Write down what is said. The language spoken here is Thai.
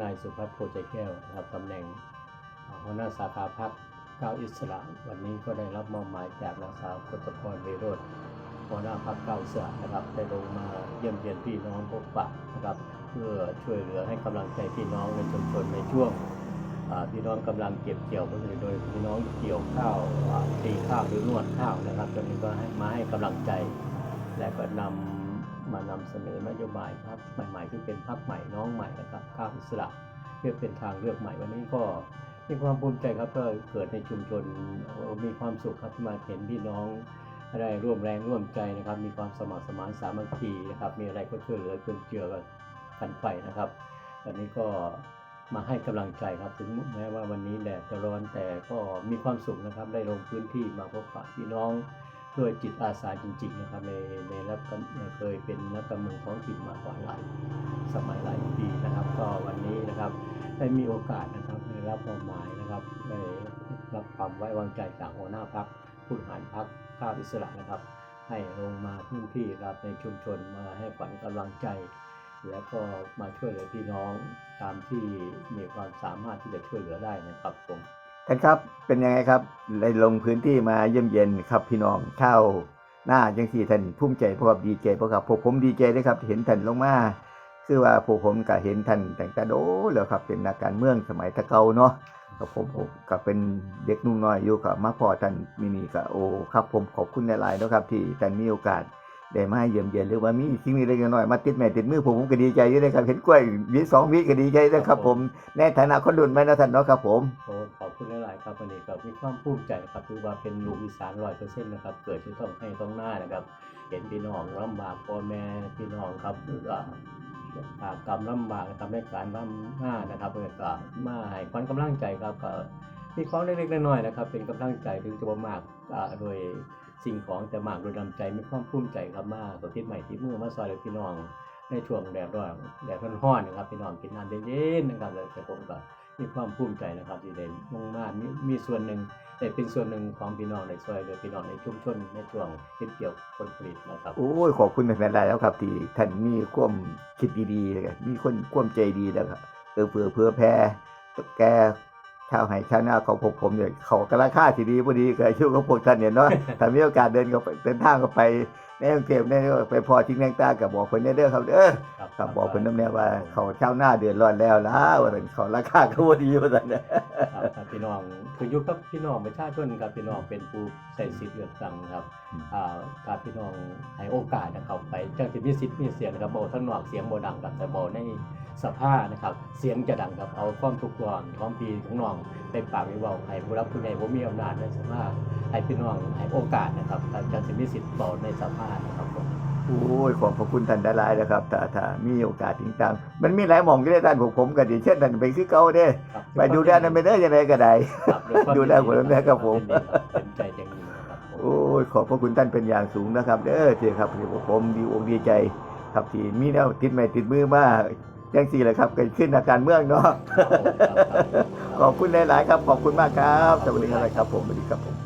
นายสุพัฒน์โพใจแก้วนะครับตำแหน่งหัวหน้าสาขาพักก้าวอิสระ วันนี้ก็ได้รับมอบหมายจากนางสาวกตพรเวโรธหัวหน้าพักก้าวอิสระนะครับได้ลงมาเยี่ยมเยียนพี่น้องพบปะนะครับ เพื่อช่วยเหลือให้กำลังใจพี่น้องในชุมชนในช่วงพี่น้องกำลังเก็บเกี่ยวก็คือโดยพี่น้องเกี่ยวข้าวตีข้าวหรือนวดข้าวนะครับตอนนี้ก็ให้มาให้กำลังใจและก็นำ มานำเสนอนโยบายพักใหม่ ๆ ที่เป็นพักใหม่น้องใหม่นะครับข้าวอิสระเพื่อเป็นทางเลือกใหม่วันนี้ก็มีความภูมิใจครับก็เกิดในชุมชนมีความสุขครับที่มาเห็นพี่น้องได้ร่วมแรงร่วมใจนะครับ มีความสมัครสมานสามัคคีนะครับ มีอะไรก็ช่วยเหลือเกื้อเจือกันไปนะครับวันนี้ก็มาให้กำลังใจครับถึงแม้ว่าวันนี้แดดจะร้อนแต่ก็มีความสุขนะครับ ได้ลงพื้นที่มาพบปะพี่น้อง ด้วยจิตอาสาจริงๆนะครับในในรับเคยเป็นนักการเมืองท้องถิ่นมากกว่าหลายสมัยหลายปีนะครับ ก็วันนี้นะครับได้มีโอกาสนะครับได้รับมอบหมายนะครับได้รับความไว้วางใจจากหัวหน้าพักผู้หารพักข้าวอิสระนะครับ ให้ลงมาพื้นที่รับในชุมชนมาให้ขวัญกำลังใจ แล้วก็มาช่วยเหลือพี่น้องตามที่มีความสามารถที่จะช่วยเหลือได้นะครับผม ท่านครับเป็นยังไงครับได้ลงพื้นที่มาเยี่ยมเยียนครับพี่น้องเข้าหน้าจังสี่ท่านภูมิใจเพราะกับดีใจเพราะครับพวกผมดีใจด้วยครับเห็นท่านลงมาคือว่าพวกผมก็เห็นท่านแต่งแต่โดแล้วครับเป็นนักการเมืองสมัยตะเกาเนาะกับผมผมก็เป็นเด็กหนุ่มน้อยอยู่กับมาพอท่านมินีก็โอ้ครับ ผมขอบคุณหลายๆเนาะครับที่ท่านมีโอกาสได้มาเยี่ยมเยียนหรือว่ามีสิ่งนี้เล็กๆน้อยๆมาติดแม่ติดมือผมผมก็ดีใจอยู่เลยครับเห็นกล้วยวิสองวิก็ดีใจด้วยครับ ผมในฐานะคนรุ่นใหม่เนาะท่านเนาะครับผมโอ้ขอบ ครับวันนี้ก็มีความภูมิใจนะครับคือว่าเป็นลูกอีสานร้อยเปอร์เซ็นต์นะครับ เกิดที่ต้องให้ต้องหน้านะครับ เห็นพี่น้องลำบากพ่อแม่พี่น้องครับหรือว่าปากรรมลำบากนะครับในการลำหน้านะครับเพื่อก็มาให้ความกำลังใจครับก็มีของเล็กๆน้อยๆนะครับ เป็นกำลังใจถึงจะบ่มากโดยสิ่งของจะมากโดยนำใจมีความภูมิใจครับมากตัวทิศใหม่ที่มือมาซอยเลือพี่น้องในช่วงแดดร้อนแดดร้อนๆนะครับพี่น้องกินน้ำเย็นๆนะครับแล้วแต่ผมก็มีความภูมิใจนะครับที่ได้ลง มามีมีส่วนหนึ่งได้เป็นส่วนหนึ่งของพี่น้องในซอยเหลือพี่น้องในชุมชนในช่วงเก็บเกี่ยวผลผลิตนะครับ โอ้ยขอบคุณท่านหลายๆแล้วครับ ที่ท่านมีความคิดดีๆเลยมีคนความใจดีแล้วครับเออเผื่อเผื่อแพ่แกชาวไห่ชาวนาของพวกผมเนี่ยเขากระค่าที่ดีพอดีก็ช่วยกับพวกท่านเนี่ยเนาะถ้ามีโอกาสเดินก็ไปเดินทางก็ไป ในกรุงเทพเนี่ยไปพอทิ้งแรงตากับบอกเพิ่นเด้อครับเด้อครับบอกเพิ่นน้ำแน่ว่าเขาชาวนาเดือดร้อนแล้วล่ะว่าซั่นเขาราคาก็บ่ดีว่าซั่นเนี่ยครับครับพี่น้องคืออยุคกับพี่น้องประชาชนครับพี่น้องเป็นผู้ใช้สิทธิ์เลือกตั้งครับอืมอ่าการพี่น้องให้โอกาสนะครับไปจังสิมีสิทธิ์มีเสียงนะครับบอกทั้างนอกเสียงบ่ดังครับแต่บอกในสภานะครับ เสียงจะดังครับเอาความทุกข์ร้อนท้องปีของน้องไปปากไปเว้าให้ผู้รับผู้ใหญ่บ่มีอำนาจในสภาให้พี่น้องให้โอกาสนะครับจังสิมีสิทธิ์บอกในสภานะครับผมโอ้ยขอบพระคุณท่านหลายๆนะครับถ้าถ้ามีโอกาสจริงจังมันมีหลายหม่องที่ได้ท่านพวกผมก็ดีเช่นท่านไปคือเก่าเด้ครับไปดูแลนั่นไปเด้อยังไงก็ได้ ครับวยความดูแลผมด้วยครับผม ยินดีครับเป็นใจจังนี้นะครับผม โอ้ยขอบพระคุณท่านเป็นอย่างสูงนะครับเด้อที่ครับที่ผมดีอกดีใจ ครับที่มีแนวติดไม้ติดมือมาจังสี่แหละครับเกิดขึ้นในการเมืองเนาะครับผมครับครับขอบคุณหลาย ๆ ครับ ขอบคุณมากครับ สวัสดีครับผมสวัสดีครับผม